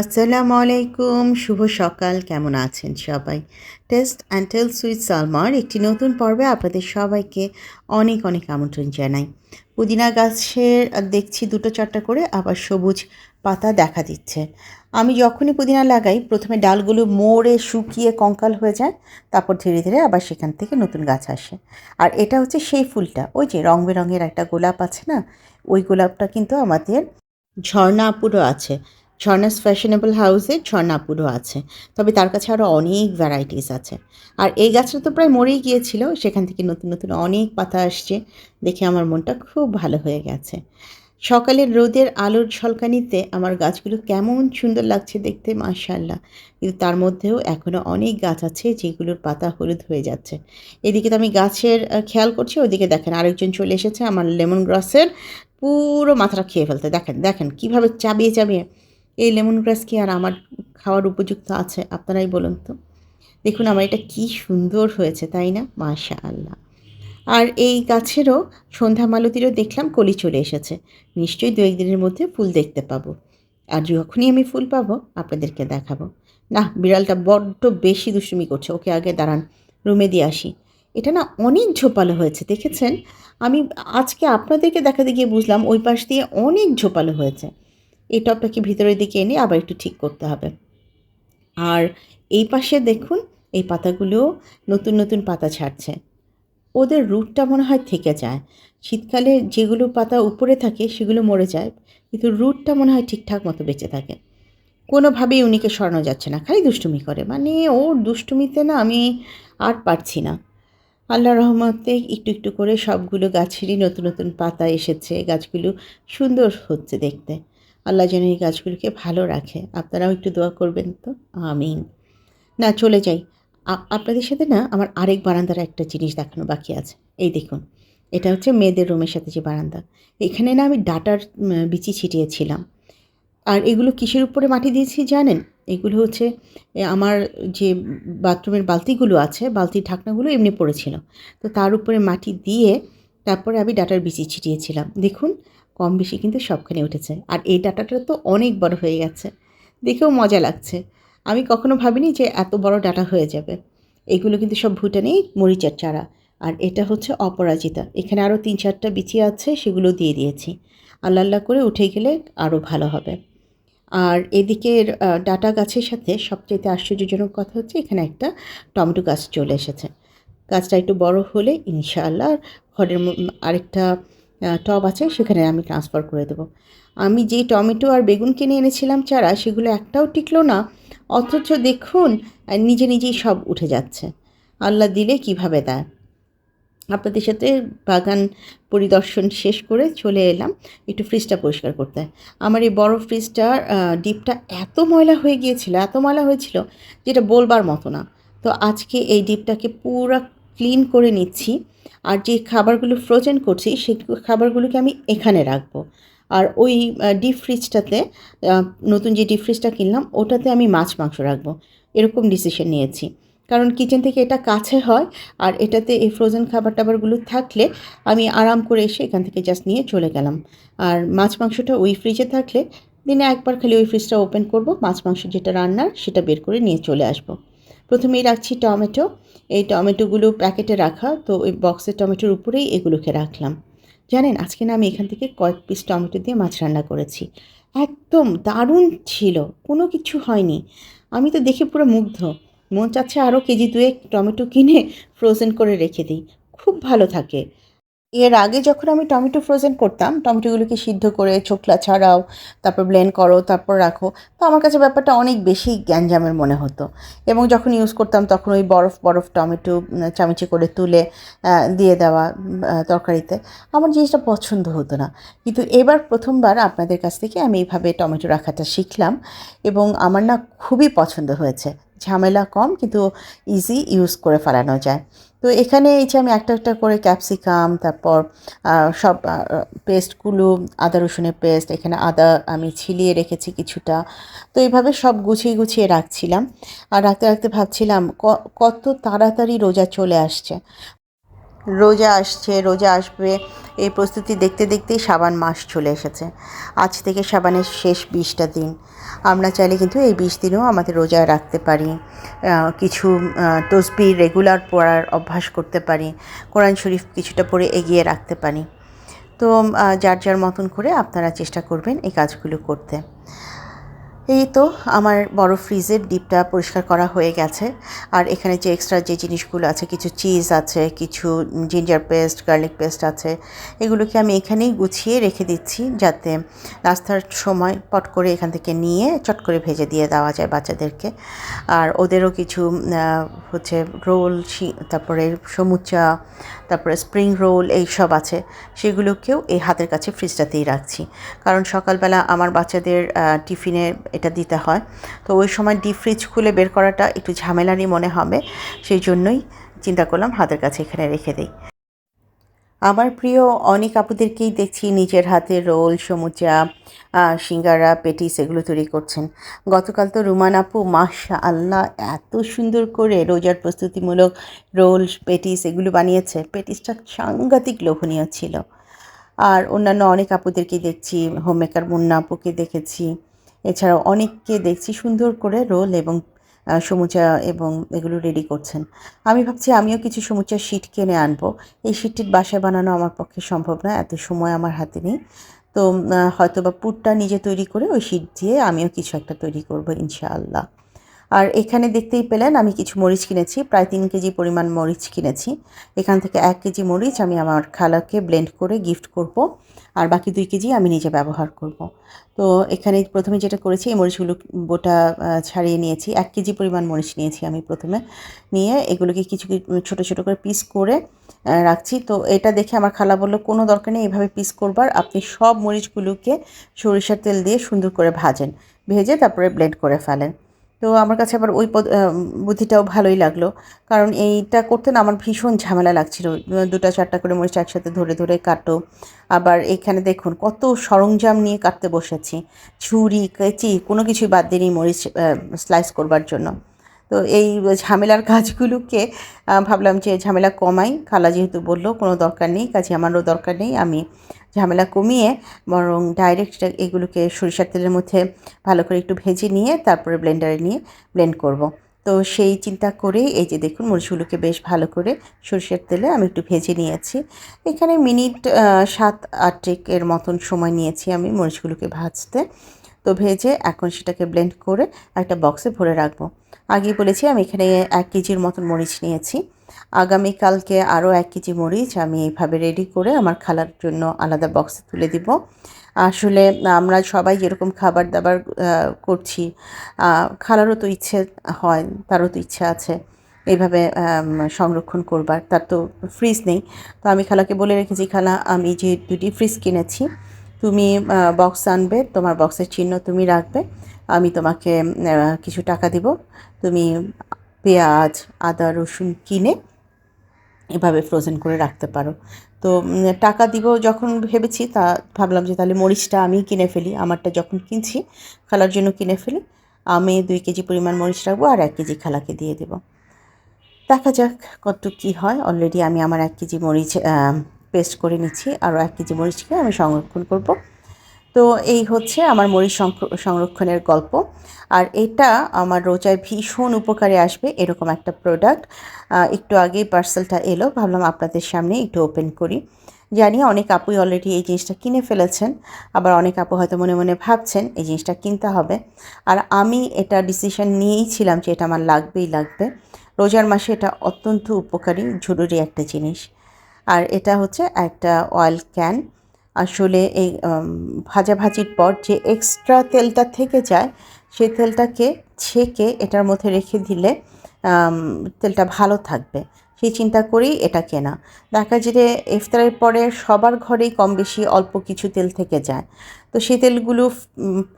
আসসালামু আলাইকুম শুভ সকাল, কেমন আছেন সবাই? টেস্ট অ্যান্ড টেল সুইট সালমার একটি নতুন পর্বে আপনাদের সবাইকে অনেক অনেক আমন্ত্রণ জানাই। পুদিনা গাছের, দেখছি দুটো চারটা করে আবার সবুজ পাতা দেখা দিচ্ছে। আমি যখনই পুদিনা লাগাই, প্রথমে ডালগুলো মোড়ে শুকিয়ে কঙ্কাল হয়ে যায়, তারপর ধীরে ধীরে আবার সেখান থেকে নতুন গাছ আসে। আর এটা হচ্ছে সেই ফুলটা, ওই যে রং বেরঙের একটা গোলাপ আছে না, ওই গোলাপটা কিন্তু আমাদের ঝর্ণা আপুরও আছে। ঝর্ণাস ফ্যাশনেবল হাউসে ঝর্ণা আপুরও আছে, তবে তার কাছে আরও অনেক ভ্যারাইটিস আছে। আর এই গাছটা তো প্রায় মরেই গিয়েছিল, সেখান থেকে নতুন নতুন অনেক পাতা আসছে, দেখে আমার মনটা খুব ভালো হয়ে গেছে। সকালের রোদের আলোর ঝলকানিতে আমার গাছগুলো কেমন সুন্দর লাগছে দেখতে মাশাল্লাহ কিন্তু তার মধ্যেও এখনও অনেক গাছ আছে যেগুলোর পাতা হলুদ হয়ে যাচ্ছে। এদিকে তো আমি গাছের খেয়াল করছি, ওদিকে দেখেন আরেকজন চলে এসেছে, আমার লেমন গ্রাসের পুরো মাথাটা খেয়ে ফেলতে। দেখেন দেখেন কীভাবে চাবিয়ে চাবিয়ে এই লেমন গ্রাস কি আর আমার খাওয়ার উপযুক্ত আছে? আপনারাই বলুন তো। দেখুন, আমার এটা কি সুন্দর হয়েছে, তাই না? মাশা আল্লাহ আর এই গাছেরও সন্ধ্যা মালতিরও দেখলাম কলি চলে এসেছে। নিশ্চয়ই দু একদিনের মধ্যে ফুল দেখতে পাবো। আর যখনই আমি ফুল পাবো, আপনাদেরকে দেখাবো। না বিড়ালটা বড্ড বেশি দুষ্টুমি করছে। ওকে আগে দাঁড়ান, রুমে দিয়ে আসি। এটা না অনেক ঝোপালো হয়েছে, দেখেছেন? আমি আজকে আপনাদেরকে দেখাতে গিয়ে বুঝলাম ওই পাশ দিয়ে অনেক ঝোপালো হয়েছে। এই টপটাকে ভিতরের দিকে এনে আবার একটু ঠিক করতে হবে। আর এই পাশে দেখুন, এই পাতাগুলো নতুন নতুন পাতা ছাড়ছে। ওদের রুটটা মনে হয় থেকে যায়। শীতকালে যেগুলো পাতা উপরে থাকে, সেগুলো মরে যায়। কিন্তু রুটটা মনে হয় ঠিকঠাক মতো বেঁচে থাকে। কোনোভাবেই উনিকে সরানো যাচ্ছে না, খালি দুষ্টুমি করে। মানে ওর দুষ্টুমিতে না আমি আর পারছি না। আল্লাহ রহমতে একটু একটু করে সবগুলো গাছেরই নতুন নতুন পাতা এসেছে। গাছগুলো সুন্দর হচ্ছে দেখতে। আল্লাহ যেন এই গাছগুলোকে ভালো রাখে। আপনারাও একটু দোয়া করবেন তো। আমিন। না, চলে যাই। আপনাদের সাথে না আমার আরেক বারান্দার একটা জিনিস দেখানো বাকি আছে। এই দেখুন, এটা হচ্ছে মেয়েদের রুমের সাথে যে বারান্দা। এখানে না আমি ডাটার বিচি ছিটিয়েছিলাম। আর এগুলো কিসের উপরে মাটি দিয়েছি জানেন? এগুলো হচ্ছে আমার যে বাথরুমের বালতিগুলো আছে, বালতির ঢাকনাগুলো এমনি পড়েছিল। তো তার উপরে মাটি দিয়ে তারপরে আমি ডাটার বিচি ছিটিয়েছিলাম। দেখুন কম বেশি কিন্তু সবখানে উঠেছে। আর এই ডাটাটা তো অনেক বড় হয়ে গেছে। দেখেও মজা লাগছে। আমি কখনো ভাবিনি যে এত বড় ডাটা হয়ে যাবে। এগুলো কিন্তু সব ভুটানেই মরিচের চারা। আর এটা হচ্ছে অপরাজিতা। এখানে আরও তিন চারটা বিচি আছে, সেগুলো দিয়ে দিয়েছি। আল্লাহ আল্লাহ করে উঠে গেলে আরও ভালো হবে। আর এদিকের ডাটা গাছের সাথে সবচেয়ে আশ্চর্যজনক কথা হচ্ছে এখানে একটা টমেটো গাছ চলে এসেছে। গাছটা একটু বড় হলে ইনশাআল্লাহ ঘরের আরেকটা টব আছে, সেখানে আমি ট্রান্সফার করে দেবো। আমি যেই টমেটো আর বেগুন কিনে এনেছিলাম চারা, সেগুলো একটাও টিকলো না। অথচ দেখুন নিজে নিজেই সব উঠে যাচ্ছে। আল্লাহ দিলে কীভাবে দেয়? আপনাদের সাথে বাগান পরিদর্শন শেষ করে চলে এলাম একটু ফ্রিজটা পরিষ্কার করতে। আমার এই বড় ফ্রিজটার ডিপটা এত ময়লা হয়ে গিয়েছিল, এত ময়লা হয়েছিল যেটা বলবার মতো না। তো আজকে এই ডিপটাকে পুরো ক্লিন করে নিচ্ছি। আর যে খাবারগুলো ফ্রোজেন করছি, সেই খাবারগুলোকে আমি এখানে রাখব। আর ওই ডিপ ফ্রিজটাতে নতুন যে ডিপ ফ্রিজটা কিনলাম, ওটাতে আমি মাছ, মাংস রাখব। এরকম ডিসিশন নিয়েছি। কারণ কিচেন থেকে এটা কাছে হয়, আর এটাতে এই ফ্রোজেন খাবার টাবারগুলো থাকলে আমি আরাম করে এসে এখান থেকে জাস্ট নিয়ে চলে গেলাম। আর মাছ, মাংসটা ওই ফ্রিজে থাকলে, দিনে একবার খালি ওই ফ্রিজটা ওপেন করব, মাছ, মাংস যেটা রান্নার, সেটা বের করে নিয়ে চলে আসব। প্রথমেই রাখছি টমেটো। এই টমেটোগুলো প্যাকেটে রাখা, তো ওই বক্সের টমেটোর উপরেই এগুলোকে রাখলাম। জানেন, আজকে না আমি এখান থেকে কয়েক পিস টমেটো দিয়ে মাছ রান্না করেছি। একদম দারুণ ছিল, কোনো কিছু হয়নি। আমি তো দেখে পুরো মুগ্ধ। মন চাচ্ছে আরও কেজি দুয়েক টমেটো কিনে ফ্রোজেন করে রেখে দিই। খুব ভালো থাকে। এর আগে যখন আমি টমেটো ফ্রোজেন করতাম, টমেটোগুলোকে সিদ্ধ করে ছোকলা ছাড়াও, তারপর ব্লেন্ড করো, তারপর রাখো, তো আমার কাছে ব্যাপারটা অনেক বেশি গ্যাঞ্জামের মনে হতো। এবং যখন ইউজ করতাম তখন ওই বরফ বরফ টমেটো চামচে করে তুলে দিয়ে দেওয়া তরকারিতে, আমার জিনিসটা পছন্দ হতো না। কিন্তু এবার প্রথমবার আপনাদের কাছ থেকে আমি এইভাবে টমেটো রাখাটা শিখলাম এবং আমার না খুবই পছন্দ হয়েছে। ঝামেলা কম, কিন্তু ইজি ইউজ করে ফেলানো যায়। তো এখানে এই যে আমি একটা একটা করে ক্যাপসিকাম, তারপর সব পেস্টগুলো, আদা রসুনের পেস্ট, এখানে আদা আমি ছিলিয়ে রেখেছি কিছুটা। তো এইভাবে সব গুছিয়ে গুছিয়ে রাখছিলাম। আর রাখতে রাখতে ভাবছিলাম কত তাড়াতাড়ি রোজা চলে আসছে। রোজা আসছে, রোজা আসবে। এই প্রস্তুতি দেখতে দেখতেই সাবান মাস চলে এসেছে। আজ থেকে সাবানের শেষ বিশটা দিন। আমরা চাইলে কিন্তু এই বিশ দিনেও আমাদের রোজা রাখতে পারি। কিছু তসবি রেগুলার পড়ার অভ্যাস করতে পারি। কোরআন শরীফ কিছুটা পড়ে এগিয়ে রাখতে পারি। তো যার যার মতন করে আপনারা চেষ্টা করবেন এই কাজগুলো করতে। এই তো আমার বড় ফ্রিজের ডিপটা পরিষ্কার করা হয়ে গেছে। আর এখানে যে এক্সট্রা যে জিনিসগুলো আছে, কিছু চিজ আছে, কিছু জিঞ্জার পেস্ট গার্লিক পেস্ট আছে, এগুলোকে আমি এখানেই গুছিয়ে রেখে দিচ্ছি যাতে নাস্তার সময় পট করে এখান থেকে নিয়ে চট করে ভেজে দিয়ে দেওয়া যায় বাচ্চাদেরকে। আর ওদেরও কিছু হচ্ছে রোল তারপরে সমুচা, তারপরে স্প্রিং রোল এই সব আছে, সেগুলোকেও এই হাতের কাছে ফ্রিজটাতেই রাখছি। কারণ সকালবেলা আমার বাচ্চাদের টিফিনে এটা দিতে হয়। তো ওই সময় ডিপ ফ্রিজ খুলে বের করাটা একটু ঝামেলারই মনে হবে। সেই জন্যই চিন্তা করলাম হাতের কাছে এখানে রেখে দিই। আমার প্রিয় অনেক আপুদেরকেই দেখছি নিজের হাতে রোল, সমুচা সিঙ্গারা, পেটিস এগুলো তৈরি করছেন। গতকাল তো রুমান আপু মাশা আল্লাহ এত সুন্দর করে রোজার প্রস্তুতিমূলক রোল, পেটিস এগুলো বানিয়েছে। পেটিসটা সাংঘাতিক লোভনীয় ছিল। আর অন্যান্য অনেক আপুদেরকে দেখছি হোম মেকার মুন্না আপুকে দেখেছি। এছাড়াও অনেককে দেখছি সুন্দর করে রোল এবং সমুচা এবং এগুলো রেডি করছেন। আমি ভাবছি আমিও কিছু সমুচার শিট কিনে আনব। এই শিটটির বাসায় বানানো আমার পক্ষে সম্ভব না, এত সময় আমার হাতে নেই। তো হয়তো বা পুরটা নিজে তৈরি করে ওই শিট দিয়ে আমিও কিছু একটা তৈরি করব, ইনশাআল্লাহ। আর এখানে দেখতেই পেলেন আমি কিছু মরিচ কিনেছি, প্রায় তিন কেজি পরিমাণ মরিচ কিনেছি। এখান থেকে এক কেজি মরিচ আমি আমার খালাকে ব্লেন্ড করে গিফট করব আর বাকি দুই কেজি আমি নিজে ব্যবহার করব। তো এখানে প্রথমে যেটা করেছি, এই মরিচগুলো বোটা ছাড়িয়ে নিয়েছি। এক কেজি পরিমাণ মরিচ নিয়েছি আমি প্রথমে। নিয়ে এগুলোকে কিছু ছোট ছোট করে পিস করে রাখছি। তো এটা দেখে আমার খালা বলল, কোনো দরকার নেই, এভাবে পিস করবার। আপনি সব মরিচগুলোকে সরিষার তেল দিয়ে সুন্দর করে ভাজেন। ভেজে তারপরে ব্লেন্ড করে ফেলেন। তো আমার কাছে আবার ওই পদ- বুদ্ধিটাও ভালোই লাগল। কারণ এইটা করতে না আমার ভীষণ ঝামেলা লাগছিল। দুটা চারটা করে মরিচ একসাথে ধরে ধরে কাটো। আবার এখানে দেখুন কত সরঞ্জাম নিয়ে কাটতে বসেছি। ছুরি কেচি, কোনো কিছুই বাদ দিইনি মরিচ স্লাইস করবার জন্য। তো এই ঝামেলার কাজগুলোকে ভাবলাম যে ঝামেলা কমাই। খালা যেহেতু বলল কোনো দরকার নেই, কাজে আমারও দরকার নেই। আমি ঝামেলা কমিয়ে বরং ডাইরেক্ট এগুলোকে সরিষার তেলের মধ্যে ভালো করে একটু ভেজে নিয়ে তারপরে ব্লেন্ডারে নিয়ে ব্লেন্ড করব। তো সেই চিন্তা করেই এই যে দেখুন মরিচগুলোকে বেশ ভালো করে সরষের তেলে আমি একটু ভেজে নিয়েছি। এখানে মিনিট সাত আটেক এর মতন সময় নিয়েছি আমি মরিচগুলোকে ভাজতে। তো ভেজে এখন সেটাকে ব্লেন্ড করে একটা বক্সে ভরে রাখব। আগেই বলেছি আমি এখানে এক কেজির মতন মরিচ নিয়েছি। আগামীকালকে আরও এক কেজি মরিচ আমি এইভাবে রেডি করে আমার খালার জন্য আলাদা বক্সে তুলে দিব। আসলে আমরা সবাই যেরকম খাবার দাবার করছি খালারও তো ইচ্ছে হয়, তারও তো ইচ্ছা আছে এইভাবে সংরক্ষণ করবার, তার তো ফ্রিজ নেই। তো আমি খালাকে বলে রেখেছি, খালা, আমি যে দুটি ফ্রিজ কিনেছি, তুমি বক্স আনবে, তোমার বক্সের চিহ্ন তুমি রাখবে, আমি তোমাকে কিছু টাকা দিব, তুমি পেঁয়াজ, আদা, রসুন কিনে এভাবে ফ্রোজেন করে রাখতে পারো। তো টাকা দিব যখন ভেবেছি তা ভাবলাম যে তাহলে মরিচটা আমি কিনে ফেলি, আমারটা যখন কিনছি, খালার জন্য কিনে ফেলি, আমি দুই কেজি পরিমাণ মরিচ রাখব আর এক কেজি খালাকে দিয়ে দেবো। দেখা যাক কত কী হয়। অলরেডি আমি আমার এক কেজি মরিচ পেস্ট করে নিচ্ছি, আরও এক কেজি মরিচকে আমি সংরক্ষণ করব। তো এই হচ্ছে আমার মরিচ সংরক্ষণের গল্প। আর এটা আমার রোজায় ভীষণ উপকারে আসবে এরকম একটা প্রোডাক্ট একটু আগেই পার্সেলটা এলো, ভাবলাম আপনাদের সামনে একটু ওপেন করি। জানি অনেক আপুই অলরেডি এই জিনিসটা কিনে ফেলেছেন, আবার অনেক আপু হয়তো মনে মনে ভাবছেন এই জিনিসটা কিনতে হবে। আর আমি এটা ডিসিশন নিয়েই ছিলাম যে এটা আমার লাগবেই লাগবে। রোজার মাসে এটা অত্যন্ত উপকারী, জরুরি একটা জিনিস। আর এটা হচ্ছে একটা অয়েল ক্যান আসলে এই ভাজাভাজির পর যে এক্সট্রা তেলটা থেকে যায় সেই তেলটাকে ছেঁকে এটার মধ্যে রেখে দিলে তেলটা ভালো থাকবে। সেই চিন্তা করেই এটা কেনা। দেখা যায় যে ইফতারের পরে সবার ঘরেই কম বেশি অল্প কিছু তেল থেকে যায়। তো সেই তেলগুলো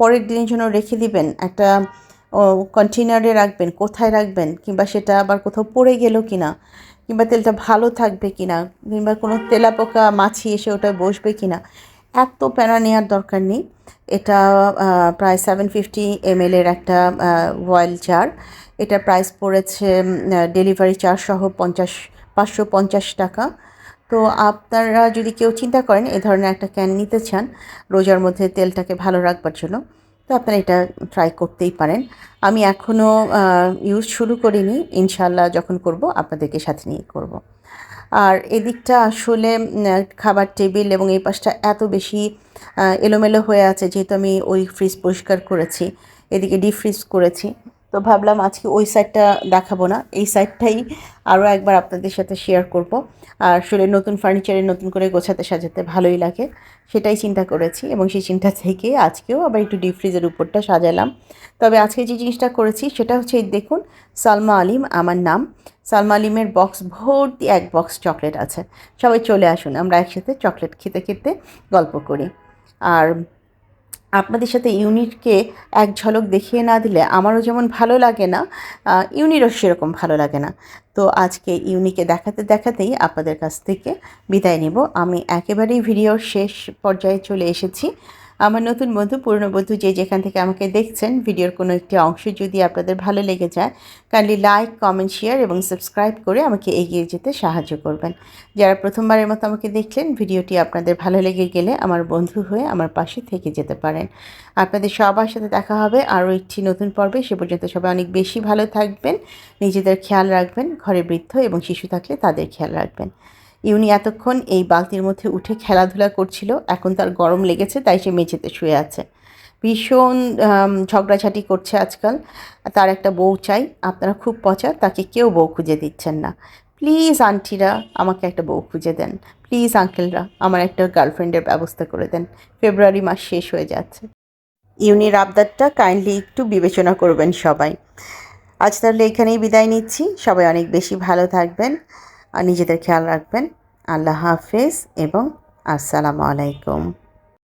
পরের দিনের জন্য রেখে দিবেন, একটা কন্টেনারে রাখবেন, কোথায় রাখবেন, কিংবা সেটা আবার কোথাও পড়ে গেল কি না কিংবা তেলটা ভালো থাকবে কি না কিংবা কোনো তেলাপোকা মাছি এসে ওটা বসবে কি না এত প্যারা নেওয়ার দরকার নেই। এটা প্রায় সেভেন ফিফটি এর একটা অয়েল জার এটা প্রাইস পড়েছে ডেলিভারি চার্জ সহ পঞ্চাশ, পাঁচশো পঞ্চাশ টাকা। তো আপনারা যদি কেউ চিন্তা করেন, এ ধরনের একটা ক্যান নিতে চান, রোজার মধ্যে তেলটাকে ভালো রাখবার জন্য। তো আপনারা এটা ট্রাই করতেই পারেন। আমি এখনও ইউজ শুরু করিনি। ইনশাল্লাহ যখন করব, আপনাদেরকে সাথে নিয়ে করব। আর এদিকটা আসলে খাবার টেবিল এবং এই পাশটা এত বেশি এলোমেলো হয়ে আছে, যেহেতু আমি ওই ফ্রিজ পরিষ্কার করেছি, এদিকে ডিপ ফ্রিজ করেছি। তো ভাবলাম আজকে ওই সাইডটা দেখাবো না। এই সাইডটাই আরও একবার আপনাদের সাথে শেয়ার করব। আর আসলে নতুন ফার্নিচারে নতুন করে গোছাতে সাজাতে ভালোই লাগে, সেটাই চিন্তা করেছি এবং সেই চিন্তা থেকে আজকেও আবার একটু ডিপ ফ্রিজের উপরটা সাজালাম। তবে আজকে যে জিনিসটা করেছি সেটা হচ্ছে দেখুন, সালমা আলিম, আমার নাম। সালমা আলিমের বক্স ভর্তি এক বক্স চকলেট আছে। সবাই চলে আসুন, আমরা একসাথে চকলেট খেতে খেতে গল্প করি। আর আপনাদের সাথে ইউনিটকে এক ঝলক দেখিয়ে না দিলে আমারও যেমন ভালো লাগে না ইউনিটও সেরকম ভালো লাগে না। তো আজকে ইউনিকে দেখাতে দেখাতেই আপনাদের কাছ থেকে বিদায় নেব। আমি একেবারেই ভিডিওর শেষ পর্যায়ে চলে এসেছি। আমার নতুন বন্ধু, পুরনো বন্ধু যে যেখান থেকে আমাকে দেখছেন, ভিডিওর কোনো একটি অংশ যদি আপনাদের ভালো লেগে যায় কাইন্ডলি লাইক কমেন্ট শেয়ার এবং সাবস্ক্রাইব করে আমাকে এগিয়ে যেতে সাহায্য করবেন। যারা প্রথমবারের মতো আমাকে দেখলেন, ভিডিওটি আপনাদের ভালো লেগে গেলে আমার বন্ধু হয়ে আমার পাশে থেকে যেতে পারেন। আপনাদের সবার সাথে দেখা হবে আরও একটি নতুন পর্বে। সে পর্যন্ত সবাই অনেক বেশি ভালো থাকবেন, নিজেদের খেয়াল রাখবেন, ঘরে বৃদ্ধ এবং শিশু থাকলে তাদের খেয়াল রাখবেন। ইউনি এতক্ষণ এই বালতির মধ্যে উঠে খেলাধুলা করছিল। এখন তার গরম লেগেছে, তাই সে মেঝেতে শুয়ে আছে। ভীষণ ঝগড়াঝাটি করছে আজকাল। তার একটা বউ চাই, আপনারা খুব পচা, তাকে কেউ বউ খুঁজে দিচ্ছেন না। প্লিজ, আন্টিরা, আমাকে একটা বউ খুঁজে দেন। প্লিজ, আঙ্কেলরা, আমার একটা গার্লফ্রেন্ডের ব্যবস্থা করে দেন। ফেব্রুয়ারি মাস শেষ হয়ে যাচ্ছে। ইউনির আবদারটা কাইন্ডলি একটু বিবেচনা করবেন সবাই। আজ তাহলে এখানেই বিদায় নিচ্ছি। সবাই অনেক বেশি ভালো থাকবেন। আর নিজেদের খেয়াল রাখবেন। আল্লাহ হাফেজ এবং আসসালামু আলাইকুম।